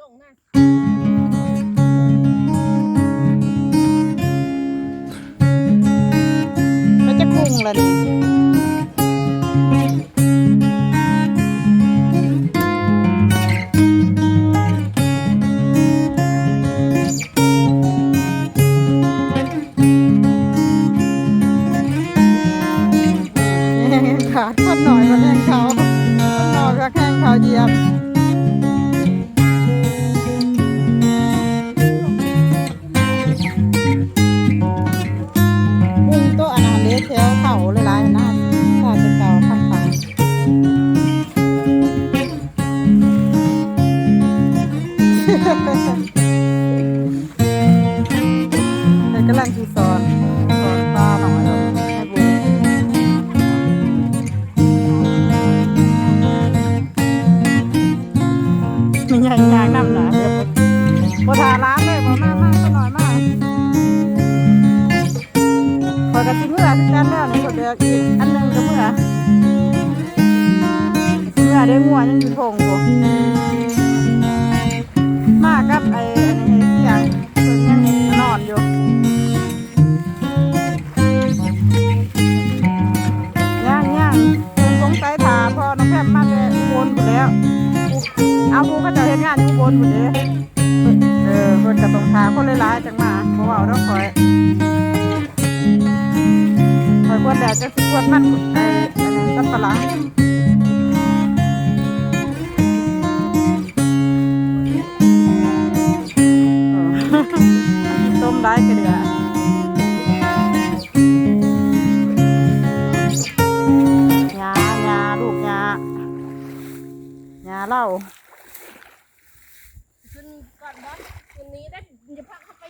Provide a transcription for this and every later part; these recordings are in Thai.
ลงนะแล้วจะกุ้งละนี่ มีอย่างยางนำหนาเดี๋ยวพอทาร้านเลยบอมากมากก็หน่อยมากพอกระติเมื่อที่กันแล้วนี่ก็เดือกอีกอันหนึงก็เมื่อเมื่อได้งัวยังอยู่ทงอยู่มากับไอ้อันนี้ที่ยังเพิ่นยังนอนอยู่ย่างย่างเพิ่นสงสัยถาพอน้องแพมมาแต่อุบลหมดแล้ว เอาผู้ก็จะเฮ็ดงานอยู่อุบลหมดเด้เออเพิ่นก็ต้องถาคนหลายๆจังมาเพราะว่าเราคอยคอยกวนแดดจะสิกวนมันไอ้อันนั้นสับปะหลังเออต้มได้กระเดือยาหยาลูกหยาหยาเหล่า ก่อนบอสคืนนี้ได้อย่าพักเข้าไป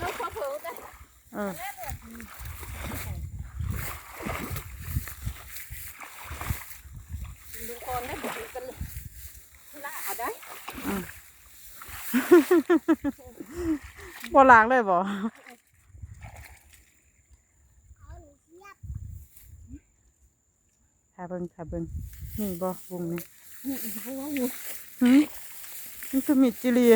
น้องขอเผลอได้เออดูคนได้บุกกันละเอาได้บ่ล้างเลยบ่ถ้าเบิ่งถ้าเบิ่งนี่บ่วงนี้นี่อีกพวกอยู่หืมนี่คือมิดจิลี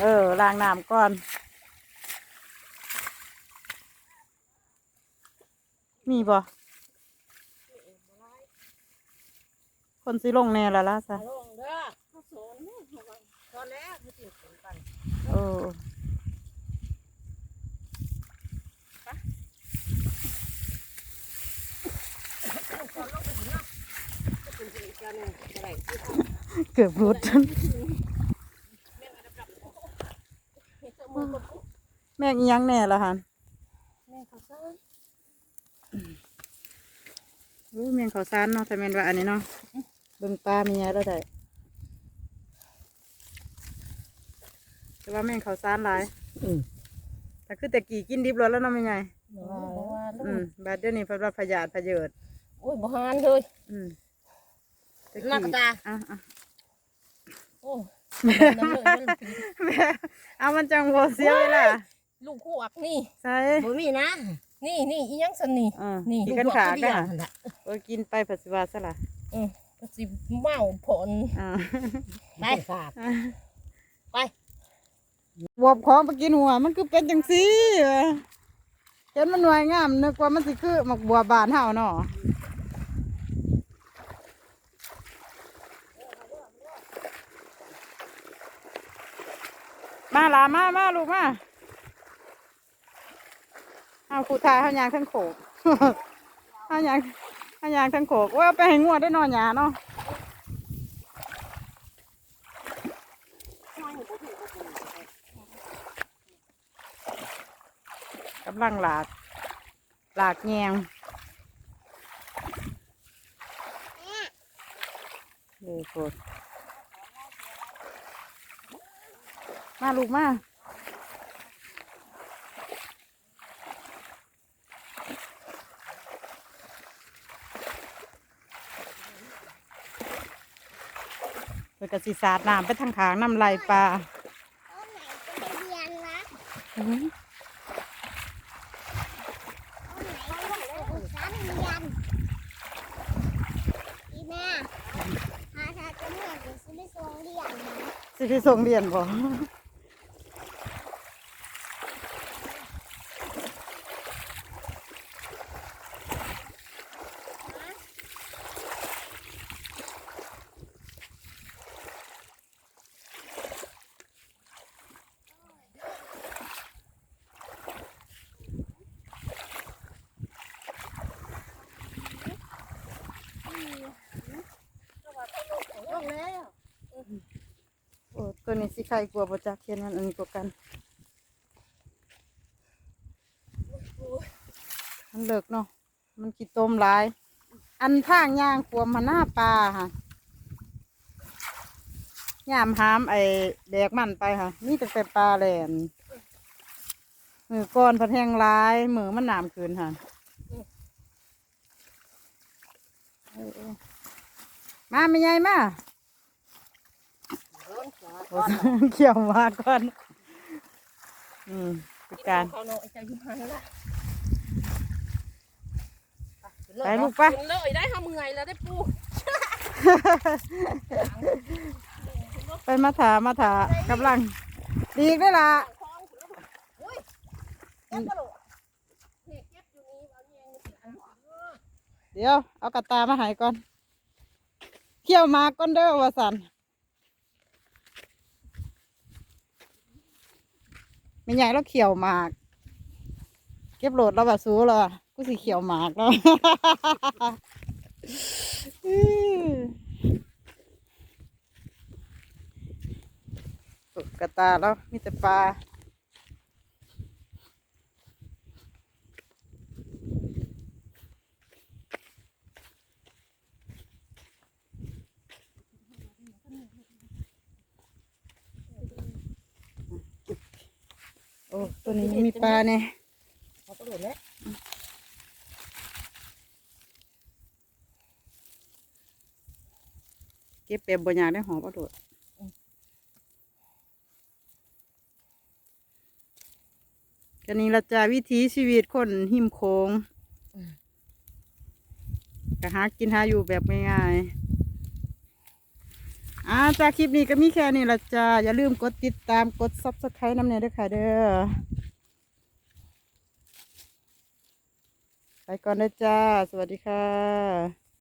เออล้างน้ำก่อนมีบ่คนสิลงแน่และล่ะซะลงเด้อเขาสอนนี่ตอนแรกเขาติดกันเออเป็นสิ่งเจ้าหนึ่งอะไรเกือบรุดมือกับ แม่งอีหยังแน่ละหันแม่เขาซ่าอู้แม่งเขาวซานเนาะแต่แม่นว่าอันนี้เนาะเบิ่งปลามีอะไรได้แต่ว่าแม่งเขาวซานหลายอืมแต่คือแต่กี่กินดิบรสแล้วเนาะไม่ไงว่าอืมบาดเดี๋ยวนี้เพิ่นว่าพยาธิพะเยิดโอ้ยบ่ฮานเลย อืมแต่หน้ากระตา อะอะโอ้น้ำเลยแม่เอามันจังบ่เสียเวลา ลูกขวกนี่ ใส่บ่มีนะ นี่นี่อีหยังสันนี่อ่านี่กินลูกันขวขาตัวกัเดีนยวอะนั่นแหละโอ้ยกินไปผัดสิว่าซะล่ะอืมก็สิเมาผลอ่าไปไปบวบของไปกินหัว มันคือเป็นจังซี่วะเห็นมันหน่วยงามนึกว่ามันสิคือหมักบัวบานเฮาเนาะมาลามามาลูกมา เอาครูทายเฮายางทั้งโขกเฮายางเฮายางทั้งโขกโอ้ยเอาไปให้งัวได้นอนหยาเนาะกำลังหลากหลากแยงเลยโคตรมาลูกมา กสิสาดน้ำไปทางขางน้ำลายปลาไหนปเาสิไปส่งเรียนบ่ อ้ตัวนี้สิใครกลัวบ่จักเทียนมันอันนี้กว่ากันมันเลิกเนาะมันกี่ต้มหลาย อันทางย่างขวมมาหน้าปลาค่ะยามหามไอ้แดกมันไปค่ะนี่จะเป็นปลาแหลนมือก้อนพัดแห้งร้ายมือมันหนามคืนค่ะมาไม่ใหญ่มา เขี่ยวมาก่อน อืมเป็นการเขาเนาะใจยุ่งหันละไปลูกไปกินเลยได้ทำไงแล้วได้ปูไปมาถามาถากำลัง ดีกได้อละคล้องคุณแล้วอุ้ยเก็บกระโดดเนี่ยเก็บอยู่นี่เอาแยงนี่อันเดี๋ยว เอากระตามาใหายก่อน เขี่ยวหมากก่อนเด้อว่าสัน ไม่ใหญ่แล้วเขียวหมาก เก็บโหลดแล้วแบบซูแล้วกูสิเขียวหมากแล้วกระตาแล้วมีแต่ปลา โอ้ตัวนี้มีปลาเนี่ยเขากระโดดแล้วเก็บแบบบนยากได้หอมประโดดกันนี้ละจ้าวิถีชีวิตคนหิมโคงก็หากินหาอยู่แบบง่ายๆ อ่าจากคลิปนี้ก็มีแค่นี้ละจ้า อย่าลืมกดติดตามกดซับสไครต์น้ำเนยด้วยค่ะเด้อ ไปก่อนนะจ้า สวัสดีค่ะ